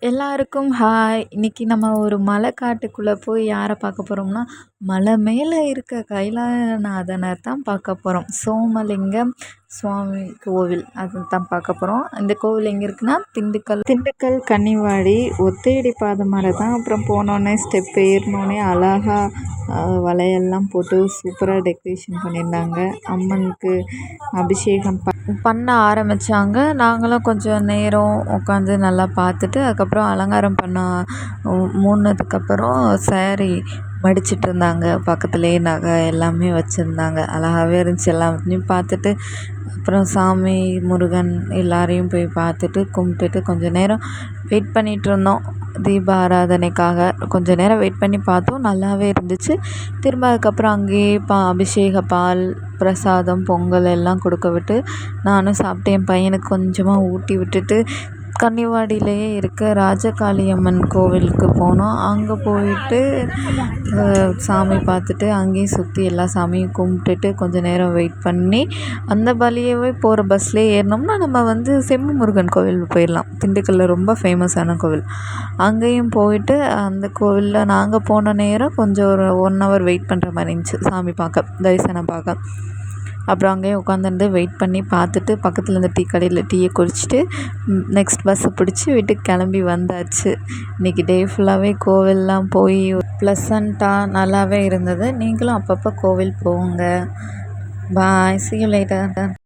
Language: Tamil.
எல்லாருக்கும் ஹாய் இன்னைக்கு நம்ம ஒரு மலை காட்டுக்குள்ளே போய் யாரை பார்க்க போகிறோம்னா மலை மேலே இருக்க கைலாயநாதனை தான் பார்க்க போகிறோம் சோமலிங்கம் சுவாமி கோவில். அதுதான் பார்க்க போகிறோம் இந்த கோவில் எங்கே இருக்குன்னா திண்டுக்கல். திண்டுக்கல் கன்னிவாடி ஒத்தையடி பாதை மாதிரி தான் அப்புறம் போனோடனே ஸ்டெப் ஏறினோடனே அழகா வலையெல்லாம் போட்டு சூப்பராக டெக்கரேஷன் பண்ணியிருந்தாங்க. அம்மனுக்கு அபிஷேகம் பண்ண ஆரம்பித்தாங்க நாங்களும் கொஞ்சம் நேரம் உட்காந்து நல்லா பார்த்துட்டு அதுக்கப்புறம் அலங்காரம் பண்ண மூணதுக்கப்புறம் சாரி மடிச்சிட்டு இருந்தாங்க. பக்கத்துலேயே நகை எல்லாமே வச்சுருந்தாங்க. அழகாகவே இருந்துச்சு எல்லாத்தையும் பார்த்துட்டு. அப்புறம் சாமி முருகன் எல்லாரையும் போய் பார்த்துட்டு கும்பிட்டுட்டு கொஞ்சம் நேரம் வெயிட் பண்ணிகிட்ருந்தோம் தீப ஆராதனைக்காக கொஞ்சம் நேரம் வெயிட் பண்ணி பார்த்தோம். நல்லாவே இருந்துச்சு. திரும்ப அதுக்கப்புறம் அங்கேயே பா அபிஷேக பால் பிரசாதம் பொங்கல் எல்லாம் கொடுக்க விட்டு நானும் சாப்பிட்டு என் பையனுக்கு கொஞ்சமாக ஊட்டி விட்டுட்டு கன்னிவாடியிலேயே இருக்க ராஜகாளியம்மன் கோவிலுக்கு போனோம். அங்கே போயிட்டு சாமி பார்த்துட்டு அங்கேயும் சுற்றி எல்லா சாமியும் கும்பிட்டுட்டு கொஞ்சம் நேரம் வெயிட் பண்ணி அந்த வழியவே போகிற பஸ்லேயே ஏறினோம்னா நம்ம வந்து செம்மு முருகன் கோவில் போயிடலாம் திண்டுக்கல்லில் ரொம்ப ஃபேமஸான கோவில். அங்கேயும் போயிட்டு அந்த கோவிலில் நாங்கள் போன நேரம் கொஞ்சம் ஒரு ஒன் ஹவர் வெயிட் பண்ணுற மாதிரி இருந்துச்சு. சாமி பார்க்க தரிசனம் பார்க்க. அப்புறம் அங்கேயே உட்காந்துருந்து வெயிட் பண்ணி பார்த்துட்டு பக்கத்தில் இருந்த டீ கடையில் டீயை குடிச்சிட்டு நெக்ஸ்ட் பஸ்ஸை பிடிச்சி வீட்டுக்கு கிளம்பி வந்தாச்சு. இன்றைக்கி டே ஃபுல்லாகவே கோவில்லாம் போய் ப்ளசண்ட்டாக நல்லாவே இருந்தது. நீங்களும் அப்பப்போ கோவில் போங்க. பாய் see யூ லேட்டர்